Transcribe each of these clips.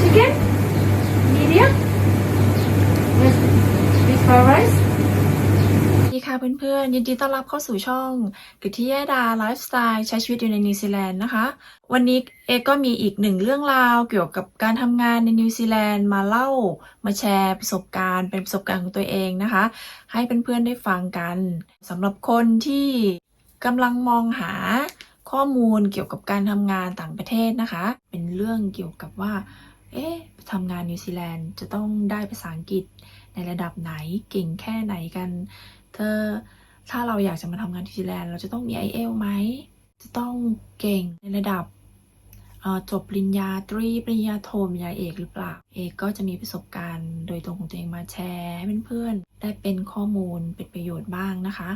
chicken medium with with fried rice ดีค่ะเพื่อนๆ ยินดีต้อนรับเข้าสู่ช่องกฤทิยดาไลฟ์สไตล์ใช้ชีวิตอยู่ในนิวซีแลนด์นะคะ วันนี้เอก็มีอีกหนึ่งเรื่องราวเกี่ยวกับการทำงานในนิวซีแลนด์มาเล่ามาแชร์ประสบการณ์เป็นประสบการณ์ของตัวเองนะคะ ให้เพื่อนๆได้ฟังกันสำหรับคนที่กำลังมองหาข้อมูลเกี่ยวกับการทำงานต่างประเทศนะคะ เป็นเรื่องเกี่ยวกับว่า เอ๊ะทำงานนิวซีแลนด์จะต้องได้ภาษาอังกฤษในระดับไหนเก่งแค่ไหนกัน เธอถ้าเราอยากจะมาทำงานที่นิวซีแลนด์เราจะต้องมี i อเอลไหม จะต้องเก่งในระดับจบปริญญาตรีปริญญาโทปริญญาเอกหรือเปล่า เอกก็จะมีประสบการณ์โดยตรงของตัวเองมาแชร์ให้เพื่อนๆได้เป็นข้อมูลเป็นประโยชน์บ้างนะคะ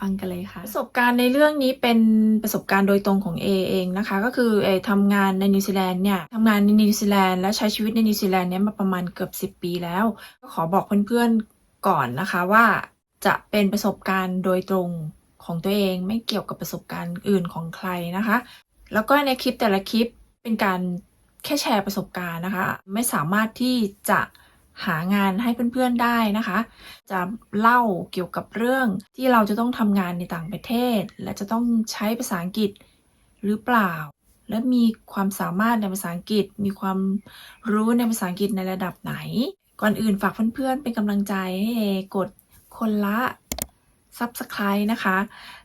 ฟังกันเลยค่ะ ประสบการณ์ในเรื่องนี้เป็นประสบการณ์โดยตรงของเอเองนะคะ ก็คือเอทำงานในนิวซีแลนด์เนี่ยทำงานในนิวซีแลนด์และใช้ชีวิตในนิวซีแลนด์เนี่ยมาประมาณเกือบ 10 ปีแล้วก็ขอบอกเพื่อนๆก่อนนะคะว่าจะเป็นประสบการณ์โดยตรงของตัวเองไม่เกี่ยวกับประสบการณ์อื่นของใครนะคะ แล้วก็ในคลิปแต่ละคลิปเป็นการแค่แชร์ประสบการณ์นะคะ ไม่สามารถที่จะ หางานให้เพื่อนๆได้นะคะ จะเล่าเกี่ยวกับเรื่องที่เราจะต้องทำงานในต่างประเทศ และจะต้องใช้ภาษาอังกฤษหรือเปล่า และมีความสามารถในภาษาอังกฤษ มีความรู้ในภาษาอังกฤษในระดับไหน ก่อนอื่นฝากเพื่อนๆเป็นกำลังใจให้กดคนละ Subscribe นะคะ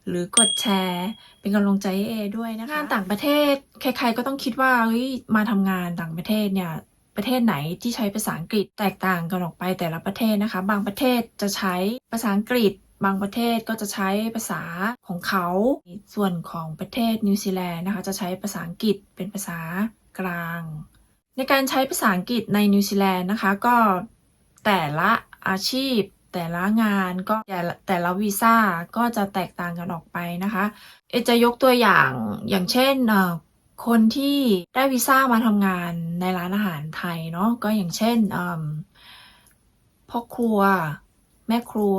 หรือกดแชร์ เป็นกำลังใจให้เอด้วยนะคะงานต่างประเทศ ใครๆก็ต้องคิดว่าเฮ้ยมาทำงานต่างประเทศเนี่ย ประเทศไหนที่ใช้ภาษาอังกฤษแตกต่างกันออกไปแต่ละประเทศนะคะ บางประเทศจะใช้ภาษาอังกฤษ บางประเทศก็จะใช้ภาษาของเขา ส่วนของประเทศนิวซีแลนด์นะคะจะใช้ภาษาอังกฤษเป็นภาษากลาง ในการใช้ภาษาอังกฤษในนิวซีแลนด์นะคะก็แต่ละอาชีพแต่ละงานก็แต่ละแตละวีซ่าก็จะแตกต่างกันออกไปนะคะ เอจะยกตัวอย่างอย่างเช่น คนที่ได้วีซ่ามาทำงานในร้านอาหารไทยเนาะก็อย่างเช่นพ่อครัว แม่ครัว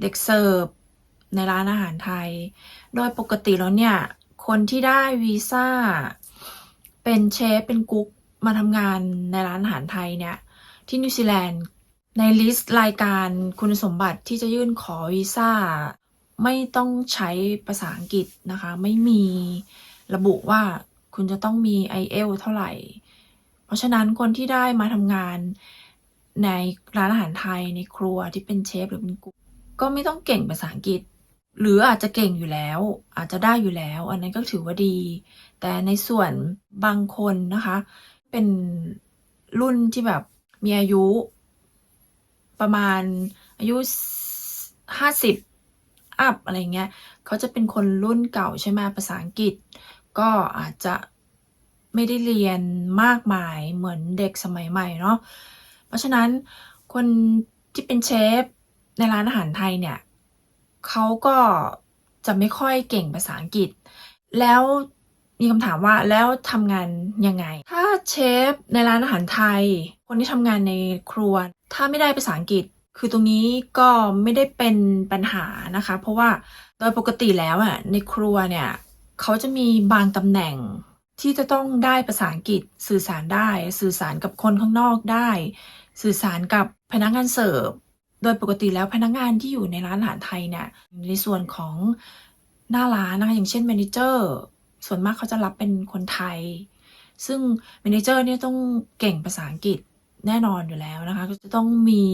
เด็กเสิร์ฟในร้านอาหารไทย โดยปกติแล้วเนี่ย คนที่ได้วีซ่า เป็นเชฟเป็นกุ๊กมาทำงานในร้านอาหารไทยเนี่ย ที่นิวซีแลนด์ในลิสต์รายการคุณสมบัติที่จะยื่นขอวีซ่า ไม่ต้องใช้ภาษาอังกฤษนะคะ ไม่มี ระบุว่าคุณจะต้องมี i อเอลเท่าไหร่ เพราะฉะนั้นคนที่ได้มาทำงานในร้านอาหารไทยในครัวที่เป็นเชฟหรือเป็นกุ๊กก็ไม่ต้องเก่งภาษาอังกฤษ หรืออาจจะเก่งอยู่แล้ว อาจจะได้อยู่แล้ว อันนั้นก็ถือว่าดี แต่ในส่วนบางคนนะคะ เป็นรุ่นที่แบบมีอายุประมาณอายุห้าสิบอัพอะไรเงี้ย เขาจะเป็นคนรุ่นเก่าใช่ไหมภาษาอังกฤษ ก็อาจจะไม่ได้เรียนมากมายเหมือนเด็กสมัยใหม่เนาะ เพราะฉะนั้นคนที่เป็นเชฟในร้านอาหารไทยเนี่ยเขาก็จะไม่ค่อยเก่งภาษาอังกฤษ แล้วมีคำถามว่าแล้วทำงานยังไง ถ้าเชฟในร้านอาหารไทย คนที่ทำงานในครัว ถ้าไม่ได้ภาษาอังกฤษ คือตรงนี้ก็ไม่ได้เป็นปัญหานะคะ เพราะว่าโดยปกติแล้วอะในครัวเนี่ย เขาจะมีบางตำแหน่งที่จะต้องได้ภาษาอังกฤษสื่อสารได้ สื่อสารกับคนข้างนอกได้ สื่อสารกับพนักงานเสิร์ฟโดยปกติแล้วพนักงานที่อยู่ในร้านอาหารไทยเนี่ยในส่วนของหน้าร้านนะคะอย่างเช่น m ม n เจอร์ส่วนมากเขาจะรับเป็นคนไทย ซึ่ง m ม n เจอร์เนี่ยต้องเก่งภาษาอังกฤษแน่นอนอยู่แล้วนะคะ ก็จะต้องมี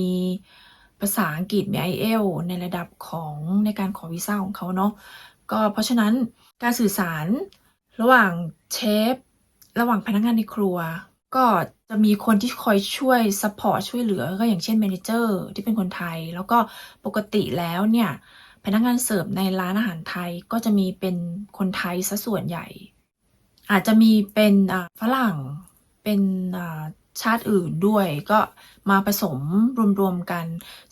ภาษาอังกฤษมี i อเอลในระดับของในการขอวีซ่าของเขาเนาะก็เพราะฉะนั้น การสื่อสาร ระหว่างเชฟ ระหว่างพนักงานในครัว ก็จะมีคนที่คอยช่วยซัพพอร์ตช่วยเหลือ ก็อย่างเช่น m ม n เจอร์ที่เป็นคนไทย แล้วก็ปกติแล้วเนี่ย พนักงานเสิร์ฟในร้านอาหารไทยก็จะมีเป็นคนไทยซะส่วนใหญ่ อาจจะมีเป็นฝรั่ง เป็นชาติอื่นด้วยก็มาผสมรวมๆกัน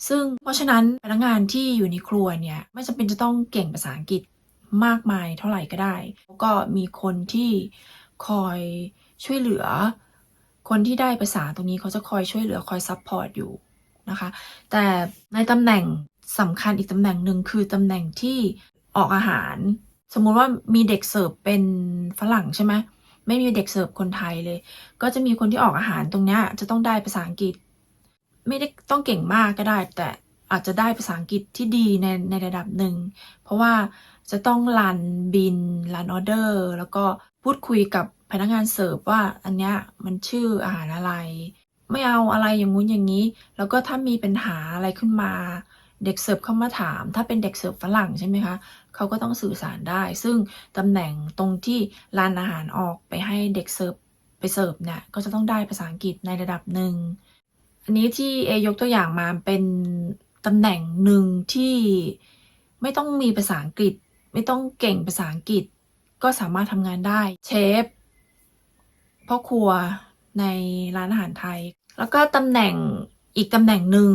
ซึ่งเพราะฉะนั้นพนักงานที่อยู่ในครัวเนี่ย ไม่จำเป็นจะต้องเก่งภาษาอังกฤษ มากมายเท่าไหร่ก็ได้ ก็มีคนที่คอยช่วยเหลือ คนที่ได้ภาษาตรงนี้เขาจะคอยช่วยเหลือคอยซัพพอร์ตอยู่นะคะ แต่ในตำแหน่งสำคัญอีกตำแหน่งหนึ่งคือตำแหน่งที่ออกอาหาร สมมุติว่ามีเด็กเสิร์ฟเป็นฝรั่งใช่ไหมไม่มีเด็กเสิร์ฟคนไทยเลย ก็จะมีคนที่ออกอาหารตรงนี้จะต้องได้ภาษาอังกฤษ ไม่ได้ต้องเก่งมากก็ได้ แต่อาจจะได้ภาษาอังกฤษที่ดีในในระดับหนึ่ง เพราะว่า จะต้องรันบินรันออเดอร์ แล้วก็พูดคุยกับพนักงานเสิร์ฟว่าอันเนี้ยมันชื่ออาหารอะไร ไม่เอาอะไรอย่างงู้นอย่างนี้ แล้วก็ถ้ามีปัญหาอะไรขึ้นมา เด็กเสิร์ฟเข้ามาถาม ถ้าเป็นเด็กเสิร์ฟฝรั่งใช่ไหมคะเขาก็ต้องสื่อสารได้ ซึ่งตำแหน่งตรงที่ร้านอาหารออกไปให้เด็กเสิร์ฟไปเสิร์ฟเนี่ยก็จะต้องได้ภาษาอังกฤษในระดับหนึ่งอันนี้ที่เอยกตัวอย่างมาเป็นตำแหน่งหนึ่งที่ไม่ต้องมีภาษาอังกฤษ ไม่ต้องเก่งภาษาอังกฤษก็สามารถทำงานได้ เชฟพ่อครัวในร้านอาหารไทย แล้วก็ตำแหน่งอีกตำแหน่งหนึ่ง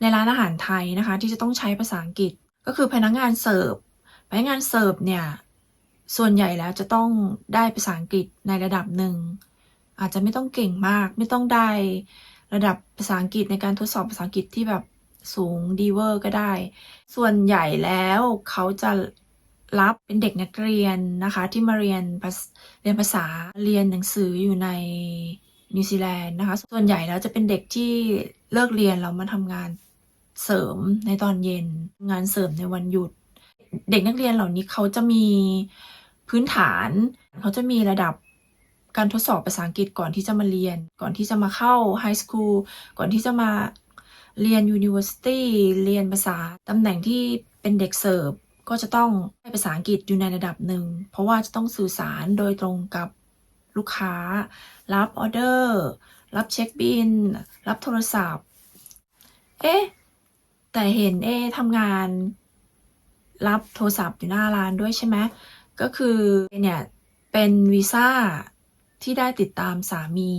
ในร้านอาหารไทยนะคะ ที่จะต้องใช้ภาษาอังกฤษก็คือพนักงานเสิร์ฟพนักงานเสิร์ฟเนี่ยส่วนใหญ่แล้วจะต้องได้ภาษาอังกฤษในระดับหนึ่ง อาจจะไม่ต้องเก่งมาก ไม่ต้องได้ระดับภาษาอังกฤษในการทดสอบภาษาอังกฤษที่แบบ สูงดีเวอร์ก็ได้ ส่วนใหญ่แล้วเขาจะรับเป็นเด็กนักเรียนนะคะ ที่มาเรียนเรียนภาษาเรียนหนังสืออยู่ในนิวซีแลนด์นะคะ ส่วนใหญ่แล้วจะเป็นเด็กที่เลิกเรียนแล้วมาทำงานเสริมในตอนเย็น งานเสริมในวันหยุด เด็กนักเรียนเหล่านี้เขาจะมีพื้นฐาน เขาจะมีระดับการทดสอบภาษาอังกฤษก่อนที่จะมาเรียน ก่อนที่จะมาเข้าไฮสคูลก่อนที่จะมา เรียน University เรียนภาษาตำแหน่งที่เป็นเด็กเสิร์ฟก็จะต้องได้ภาษาอังกฤษอยู่ในระดับหนึ่ง เพราะว่าจะต้องสื่อสารโดยตรงกับลูกค้า รับออเดอร์ รับเช็คบิน รับโทรศัพท์ เอ๊ะ แต่เห็นเอ๊ทำงาน รับโทรศัพท์อยู่หน้าร้านด้วยใช่ไหมก็คือเนี่ย เป็นวีซ่าที่ได้ติดตามสามี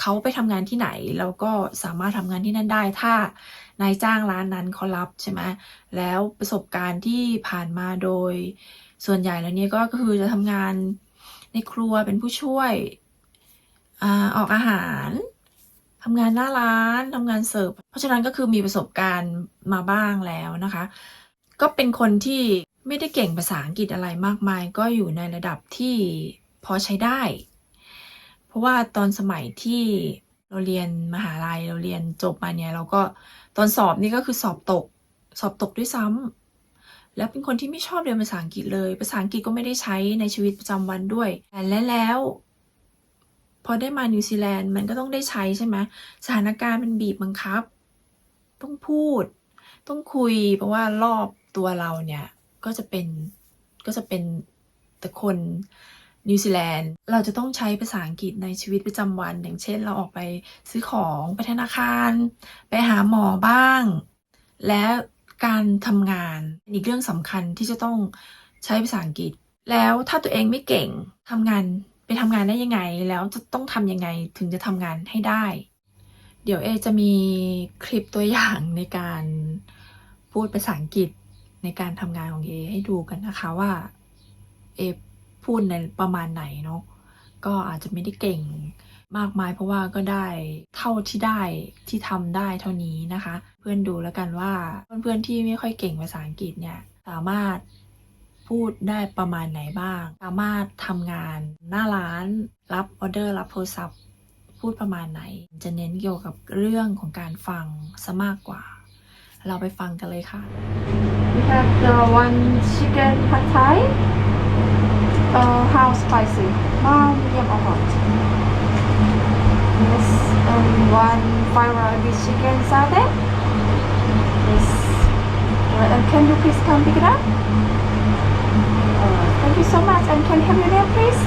เขาไปทำงานที่ไหนแล้วก็สามารถทำงานที่นั่นได้ ถ้านายจ้างร้านนั้นเขารับใช่ไหมแล้วประสบการณ์ที่ผ่านมาโดย ส่วนใหญ่แล้วเนี่ยก็คือจะทำงานในครัวเป็นผู้ช่วยอออกอาหารทำงานหน้าร้านทำงานเสิร์ฟ เพราะฉะนั้นก็คือมีประสบการณ์มาบ้างแล้วนะคะ ก็เป็นคนที่ไม่ได้เก่งภาษาอังกฤษอะไรมากมาย ก็อยู่ในระดับที่พอใช้ได้ ราะว่าตอนสมัยที่เราเรียนมหาลัยเราเรียนจบมาเนี่ยเราก็ตอนสอบนี่ก็คือสอบตก สอบตกด้วยซ้ำแล้วเป็นคนที่ไม่ชอบเรียนภาษาอังกฤษเลย ภาษาอังกฤษก็ไม่ได้ใช้ในชีวิตประจำวันด้วยและแล้ว พอได้มานิวซีแลนด์มันก็ต้องได้ใช้ใช่ไหมสถานการณ์มันบีบบังคับ ต้องพูด ต้องคุย เพราะว่ารอบตัวเราเนี่ยก็จะเป็นก็จะเป็นแต่คน นิวซีแลนด์ เราจะต้องใช้ภาษาอังกฤษในชีวิตประจำวัน อย่างเช่นเราออกไปซื้อของไปธนาคาร ไปหาหมอบ้าง และการทำงานเป็นอีกเรื่องสำคัญที่จะต้องใช้ภาษาอังกฤษ แล้วถ้าตัวเองไม่เก่งทำงานไปทำงานได้ยังไง แล้วจะต้องทำยังไงถึงจะทำงานให้ได้ เดี๋ยวเอจะมีคลิปตัวอย่างในการพูดภาษาอังกฤษในการทำงานของเอให้ดูกันนะคะว่าเอ พูดในประมาณไหนเนาะก็อาจจะไม่ได้เก่งมากมายเพราะว่าก็ได้เท่าที่ได้ที่ทำได้เท่านี้นะคะ เพื่อนดูแล้วกันว่าเพื่อนๆที่ไม่ค่อยเก่งภาษาอังกฤษเนี่ยสามารถพูดได้ประมาณไหนบ้าง สามารถทำงานหน้าร้านรับออเดอร์รับโทรศัพท์พูดประมาณไหน จะเน้นเกี่ยวกับเรื่องของการฟังซะมากกว่า เราไปฟังกันเลยค่ะ We have the one chicken pad thai. Uh, how spicy? Mild, medium, or hot? Yes. And one fried rice chicken salad. Yes. And can you please come pick it up? Alright, thank you so much. And can you have your name, please?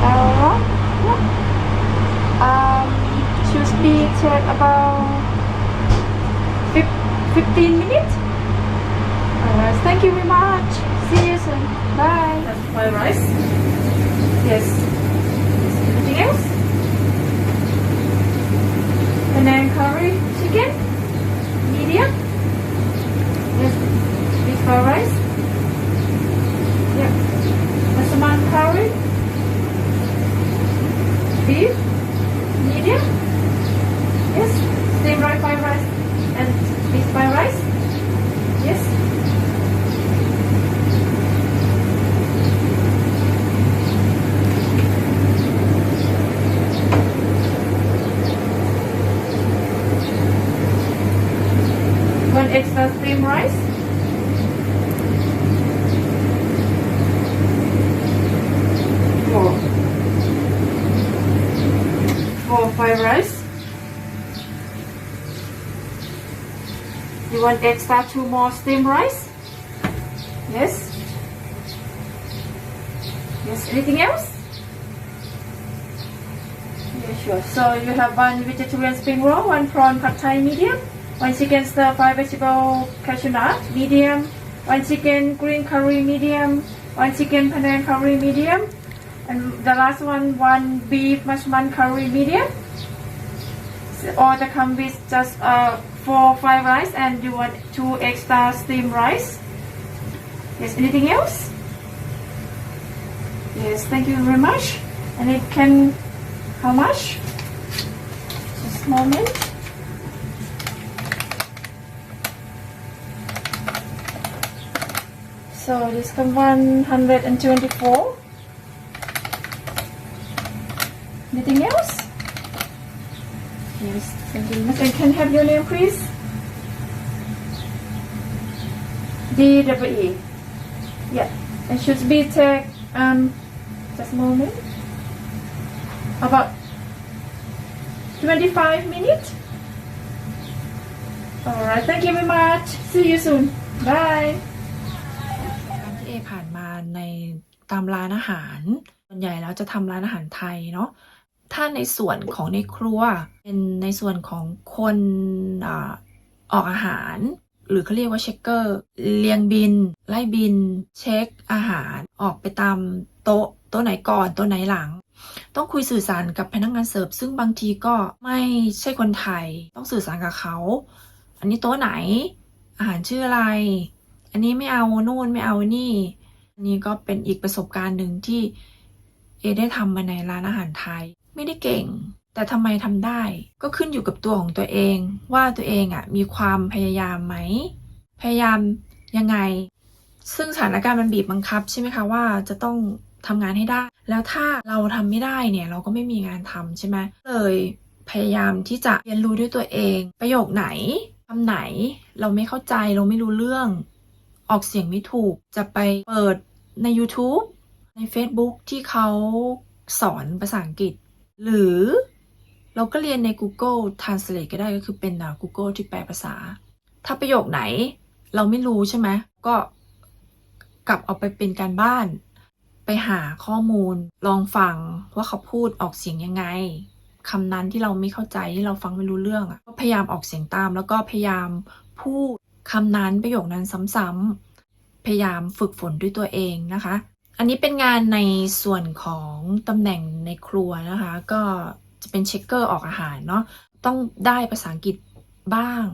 Alright. Yeah. Um, should be take about fif- 15 minutes. Alright, thank you very much. See you soon. Bye. That's fried rice. Yes. Anything else? Panang curry chicken? Medium? Yes. Beef fried rice? Yeah. Masaman curry? Beef? Medium? Yes. Steam fried fried rice and beef fried rice? Yes. Steamed rice? Four. Four fried rice. You want extra two more steamed rice? Yes. Yes. Anything else? Yeah, sure. So you have one vegetarian spring roll, one prawn pad thai medium, one chicken stir fry vegetable cashew nut medium, one chicken green curry medium, one chicken panang curry medium, and the last one one beef masman curry medium. So all the come with just uh four fried rice and you want two extra steamed rice. Yes. Anything else? Yes. Thank you very much. And it can how much? Just a moment. So this come 124. Anything else? Yes, thank you. And can have your name, please? D W E. Yeah. it should be take um just a moment. About 25 minutes. Alright, thank you very much. See you soon. Bye. การที่เอผ่านในตามร้านอาหาร ส่วนใหญ่แล้วจะทำร้านอาหารไทยเนาะถ้าในส่วนของในครัว เป็นในส่วนของคนอออกอาหาร หรือเขาเรียกว่าเช็คเกอร์เรียงบิน ไล่บิน เช็คอาหาร ออกไปตามโต๊ะโต๊ะไหนก่อนโต๊ะไหนหลัง ต้องคุยสื่อสารกับพนักงานเสิร์ฟซึ่งบางทีก็ไม่ใช่คนไทย ต้องสื่อสารกับเขา อันนี้โต๊ะไหน อาหารชื่ออะไร อันนี้ไม่เอานู่นไม่เอานี่ นนี้ก็เป็นอีกประสบการณ์หนึ่งที่เอได้ทำมาในร้านอาหารไทย ไม่ได้เก่ง แต่ทำไมทำได้ ก็ขึ้นอยู่กับตัวของตัวเอง ว่าตัวเองอะมีความพยายามไหม พยายามยังไง ซึ่งสถานการณ์มันบีบบังคับใช่ไหมคะว่าจะต้องทำงานให้ได้ แล้วถ้าเราทำไม่ได้เนี่ย เราก็ไม่มีงานทำใช่ไหมเลยพยายามที่จะเรียนรู้ด้วยตัวเอง ประโยคไหนคำไหนเราไม่เข้าใจเราไม่รู้เรื่อง ออกเสียงไม่ถูกจะไปเปิด ใน YouTube ใน Facebook ที่เขาสอนภาษาอังกฤษ หรือเราก็เรียนใน Google Translate ก็ได้ก็คือเป็นอะ Google ที่แปลภาษา ถ้าประโยคไหนเราไม่รู้ใช่ไหมก็กลับเอาไปเป็นการบ้าน ไปหาข้อมูล ลองฟังว่าเขาพูดออกเสียงยังไงคำนั้นที่เราไม่เข้าใจที่เราฟังไม่รู้เรื่องอะก็พยายามออกเสียงตาม แล้วก็พยายามพูดคำนั้นประโยคนั้นซ้ำๆ พยายามฝึกฝนด้วยตัวเองนะคะ อันนี้เป็นงานในส่วนของตำแหน่งในครัวนะคะ ก็จะเป็นเช็คเกอร์ออกอาหารเนาะต้องได้ภาษาอังกฤษบ้าง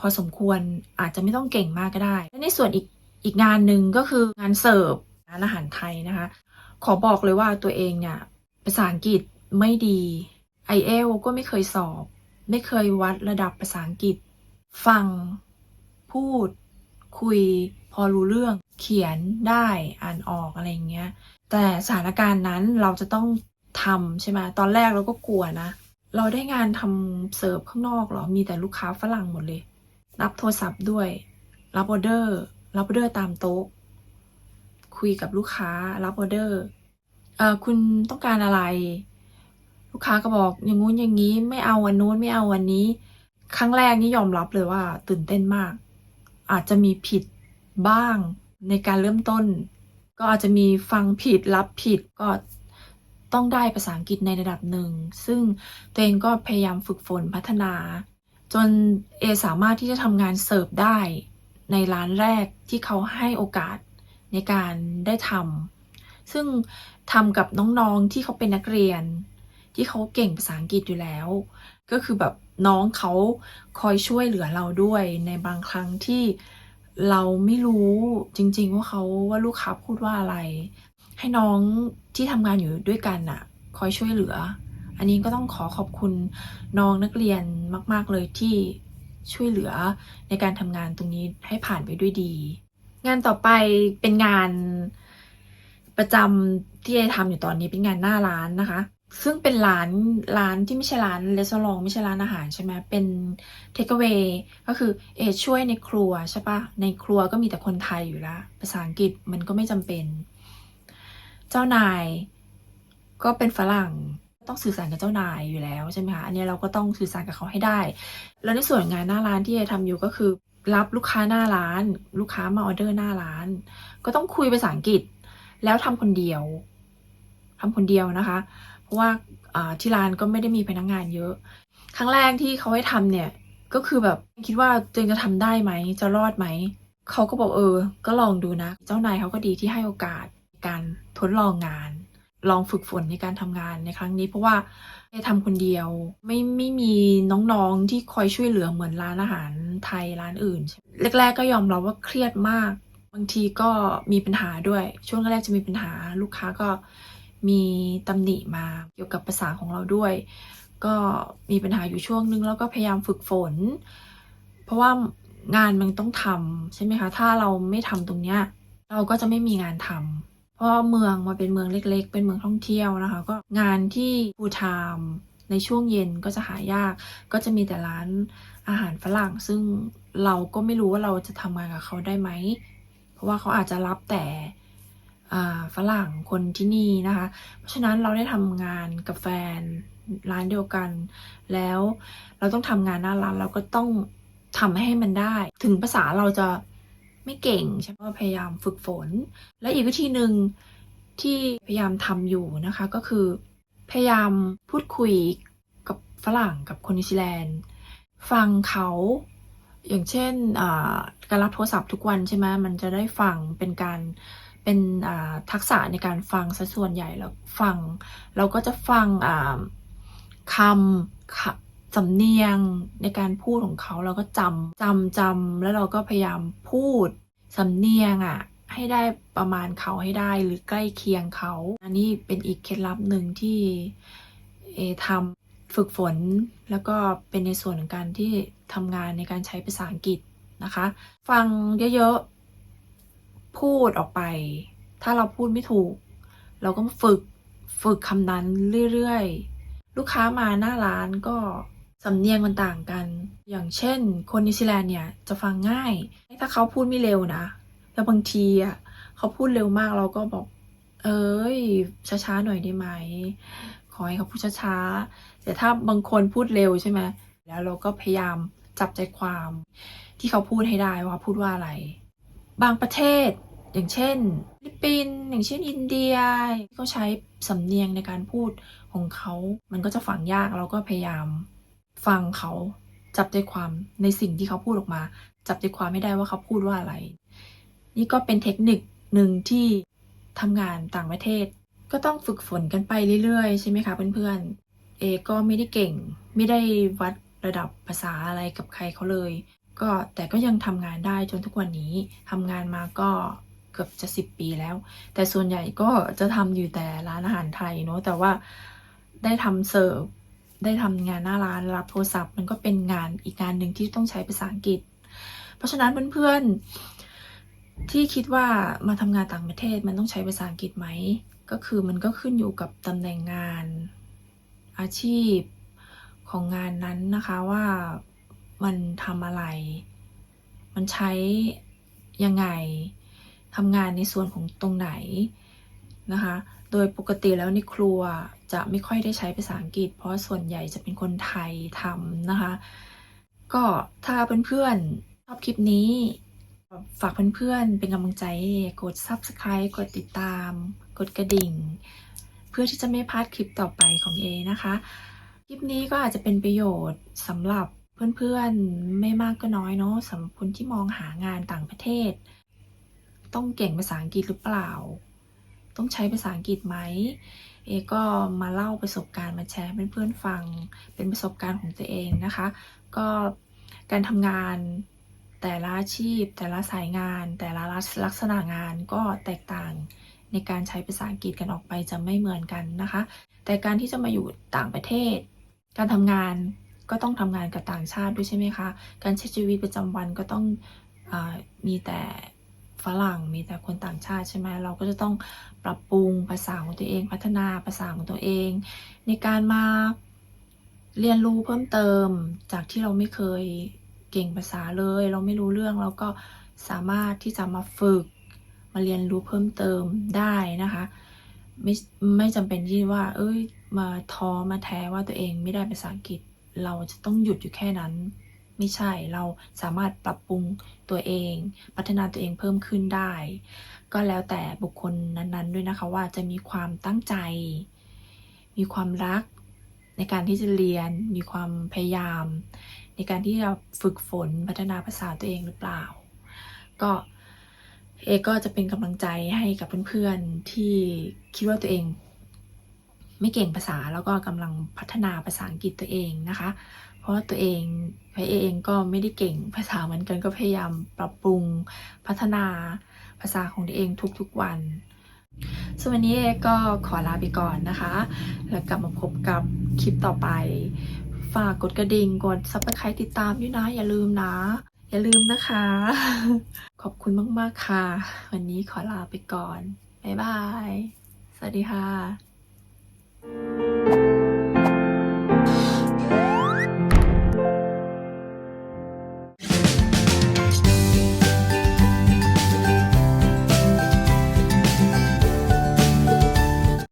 พอสมควรอาจจะไม่ต้องเก่งมากก็ได้และในส่วนอีกอีกงานหนึ่งก็คืองานเสิร์ฟร้านอาหารไทยนะคะ ขอบอกเลยว่าตัวเองเนี่ยภาษาอังกฤษไม่ดีไอเอลก็ไม่เคยสอบ ไม่เคยวัดระดับภาษาอังกฤษ ฟัง พูด คุย พอรู้เรื่องเขียนได้อ่านออกอะไรเงี้ย แต่สถานการณ์นั้นเราจะต้องทำใช่ไหมตอนแรกเราก็กลัวนะ เราได้งานทำเสิร์ฟข้างนอกเหรอ มีแต่ลูกค้าฝรั่งหมดเลย รับโทรศัพท์ด้วย รับออเดอร์ รับออเดอร์ตามโต๊ะ คุยกับลูกค้า รับออเดอร์เออคุณต้องการอะไร ลูกค้าก็บอกอย่างงู้นอย่างนี้ ไม่เอาวันนู้นไม่เอาวันนี้ ครั้งแรกนี่ยอมรับเลยว่า ตื่นเต้นมาก อาจจะมีผิด บ้างในการเริ่มต้น ก็อาจจะมีฟังผิดรับผิดก็ต้องได้ภาษาอังกฤษในระดับหนึ่ง ซึ่งตัวเองก็พยายามฝึกฝนพัฒนา จนเอสามารถที่จะทำงานเสิร์ฟได้ในร้านแรกที่เขาให้โอกาสในการได้ทำซึ่งทำกับน้องๆที่เขาเป็นนักเรียน ที่เขาเก่งภาษาอังกฤษอยู่แล้ว ก็คือแบบน้องเขาคอยช่วยเหลือเราด้วยในบางครั้งที่ เราไม่รู้จริง ๆ ว่าเขาว่าลูกค้าพูดว่าอะไร ให้น้องที่ทำงานอยู่ด้วยกันน่ะคอยช่วยเหลือ อันนี้ก็ต้องขอขอบคุณน้องนักเรียนมาก ๆ เลยที่ช่วยเหลือในการทำงานตรงนี้ให้ผ่านไปด้วยดี งานต่อไปเป็นงานประจำที่เอทำอยู่ตอนนี้เป็นงานหน้าร้านนะคะ ซึ่งเป็นร้านร้านที่ไม่ใช่ร้านรีสอร์ทไม่ใช่ร้านอาหารใช่ไหมเป็นเทคเ a วก็คือเอช่วยในครัวใช่ปะในครัวก็มีแต่คนไทยอยู่ล้วภาษาอังกฤษมันก็ไม่จำเป็น เจ้านายก็เป็นฝรั่งต้องสื่อสารกับเจ้านายอยู่แล้วใช่ไหมคะอันนี้เราก็ต้องสื่อสารกับเขาให้ได้ แล้วในส่วนงานหน้าร้านที่เอทำอยู่ก็คือ รับลูกค้าหน้าร้าน ลูกค้ามาออเดอร์หน้าร้าน ก็ต้องคุยภาษาอังกฤษ แล้วทำคนเดียวทำคนเดียวนะคะ ราะว่าที่ร้านก็ไม่ได้มีพนักงานเยอะ ครั้งแรกที่เขาให้ทำเนี่ย ก็คือแบบคิดว่าตัวเองจะทำได้ไหม จะรอดไหม เขาก็บอกเออ ก็ลองดูนะ เจ้านายเขาก็ดีที่ให้โอกาสในการทดลองงาน ลองฝึกฝนในการทำงานในครั้งนี้ เพราะว่าได้ทำคนเดียว ไม่ไม่มีน้องๆที่คอยช่วยเหลือเหมือนร้านอาหารไทยร้านอื่น แรก ๆ ก็ยอมรับว่าเครียดมาก บางทีก็มีปัญหาด้วย ช่วงแรกจะมีปัญหาลูกค้าก็ มีตำหนิมาเกี่ยวกับภาษาของเราด้วย ก็มีปัญหาอยู่ช่วงนึงแล้วก็พยายามฝึกฝน เพราะว่างานมันต้องทำใช่ไหมคะ ถ้าเราไม่ทำตรงเนี้ยเราก็จะไม่มีงานทำเพราะเมืองมาเป็นเมืองเล็ก ๆ เป็นเมืองท่องเที่ยวนะคะ ก็งานที่ full time ในช่วงเย็นก็จะหายาก ก็จะมีแต่ร้านอาหารฝรั่ง ซึ่งเราก็ไม่รู้ว่าเราจะทำงานกับเขาได้ไหม เพราะว่าเขาอาจจะรับแต่ ฝรั่งคนที่นี่นะคะ เพราะฉะนั้นเราได้ทำงานกับแฟนร้านเดียวกัน แล้วเราต้องทำงานหน้าร้านเราก็ต้องทำให้มันได้ ถึงภาษาเราจะไม่เก่งใช่ไหมพยายามฝึกฝน และอีกวิธีหนึ่งที่พยายามทำอยู่นะคะก็คือ พยายามพูดคุยกับฝรั่งกับคนนิวซีแลนด์ฟังเขาอย่างเช่นการรับโทรศัพท์ทุกวันใช่ไหมมันจะได้ฟังเป็นการ เป็นทักษะในการฟังซะส่วนใหญ่แล้วฟัง เราก็จะฟังคำสำเนียงในการพูดของเขาเราก็จำจำจำแล้วเราก็พยายามพูดสำเนียงอะให้ได้ประมาณเขาให้ได้หรือใกล้เคียงเขา อันนี้เป็นอีกเคล็ดลับหนึ่งที่เอทำฝึกฝน แล้วก็เป็นในส่วนของการที่ทำงานในการใช้ภาษาอังกฤษนะคะ ฟังเยอะๆ พูดออกไป ถ้าเราพูดไม่ถูก เราก็ฝึกฝึกคำนั้นเรื่อยๆ ลูกค้ามาหน้าร้านก็สำเนียงมันต่างกัน อย่างเช่น คนนิวซีแลนด์เนี่ยจะฟังง่าย ถ้าเขาพูดไม่เร็วนะ แต่บางทีอะเขาพูดเร็วมากเราก็บอก เอ้ยช้าๆหน่อยได้ไหม ขอให้เขาพูดช้าๆ แต่ถ้าบางคนพูดเร็วใช่ไหมแล้วเราก็พยายามจับใจความที่เขาพูดให้ได้ว่าพูดว่าอะไร บางประเทศ อย่างเช่นฟิลิปปินส์อย่างเช่นอินเดียก็ใช้สำเนียงในการพูดของเขา มันก็จะฟังยากเราก็พยายามฟังเขาจับใจความในสิ่งที่เขาพูดออกมา จับใจความไม่ได้ว่าเขาพูดว่าอะไร นี่ก็เป็นเทคนิคหนึ่งที่ทำงานต่างประเทศ ก็ต้องฝึกฝนกันไปเรื่อยๆ ใช่ไหมคะเพื่อนๆเอก็ไม่ได้เก่ง ไม่ได้วัดระดับภาษาอะไรกับใครเขาเลย ก็แต่ก็ยังทำงานได้จนทุกวันนี้ทำงานมาก็เกือบจะสิบปีแล้ว แต่ส่วนใหญ่ก็จะทำอยู่แต่ร้านอาหารไทยเนาะแต่ว่าได้ทำเสิร์ฟได้ทำงานหน้าร้านรับโทรศัพท์ มันก็เป็นงานอีกงานหนึ่งที่ต้องใช้ภาษาอังกฤษ เพราะฉะนั้นเพื่อนๆที่คิดว่ามาทำงานต่างประเทศมันต้องใช้ภาษาอังกฤษไหมก็คือมันก็ขึ้นอยู่กับตำแหน่งงานอาชีพของงานนั้นนะคะว่า มันทำอะไร มันใช้ยังไงทำงานในส่วนของตรงไหนนะคะ โดยปกติแล้วในครัวจะไม่ค่อยได้ใช้ภาษาอังกฤษ เพราะส่วนใหญ่จะเป็นคนไทยทำนะคะ ก็ถ้าเพื่อนๆชอบคลิปนี้ ฝากเพื่อนๆเป็นกำลังใจกด subscribe กดติดตาม กดกระดิ่ง เพื่อที่จะไม่พลาดคลิปต่อไปของเอนะคะ คลิปนี้ก็อาจจะเป็นประโยชน์สำหรับ เพื่อนๆไม่มากก็น้อยเนาะสำหรับคนที่มองหางานต่างประเทศ ต้องเก่งภาษาอังกฤษหรือเปล่า ต้องใช้ภาษาอังกฤษไหมเอก็มาเล่าประสบการณ์มาแชร์เพื่อนๆฟังเป็นประสบการณ์ของตัวเองนะคะ ก็การทำงานแต่ละอาชีพ แต่ละสายงาน แต่ละลักษณะงานก็แตกต่างในการใช้ภาษาอังกฤษกันออกไปจะไม่เหมือนกันนะคะ แต่การที่จะมาอยู่ต่างประเทศ การทำงาน ก็ต้องทำงานกับต่างชาติด้วยใช่ไหมคะ การใช้ชีวิตประจำวันก็ต้องอมีแต่ฝรั่งมีแต่คนต่างชาติใช่ไหมเราก็จะต้องปรับปรุงภาษาของตัวเอง พัฒนาภาษาของตัวเอง ในการมาเรียนรู้เพิ่มเติมจากที่เราไม่เคยเก่งภาษาเลย เราไม่รู้เรื่องเราก็สามารถที่จะมาฝึกมาเรียนรู้เพิ่มเติมได้นะคะ ไม่ไม่จำเป็นที่ว่า เอ้ยมาท้อมาแท้ว่าตัวเองไม่ได้ภาษาอังกฤษ เราจะต้องหยุดอยู่แค่นั้น ไม่ใช่เราสามารถปรับปรุงตัวเอง พัฒนาตัวเองเพิ่มขึ้นได้ ก็แล้วแต่บุคคลนั้นๆด้วยนะคะว่าจะมีความตั้งใจ มีความรักในการที่จะเรียนมีความพยายาม ในการที่จะฝึกฝนพัฒนาภาษาตัวเองหรือเปล่า ก็เอก็จะเป็นกำลังใจให้กับเพื่อนๆที่คิดว่าตัวเอง ไม่เก่งภาษาแล้วก็กำลังพัฒนาภาษาอังกฤษตัวเองนะคะ เพราะตัวเองพเองก็ไม่ได้เก่งภาษาเหมือนกันก็พยายามปรับปรุงพัฒนาภาษาของตัวเองทุกๆวันส่วนวันนี้เอก็ขอลาไปก่อนนะคะ แล้วกลับมาพบกับคลิปต่อไป ฝากกดกระดิ่งกดซับสไครต์ติดตามด้วยนะ อย่าลืมนะ อย่าลืมนะคะ ขอบคุณมาก ๆ ค่ะ วันนี้ขอลาไปก่อน บ๊ายบาย สวัสดีค่ะ Thank you.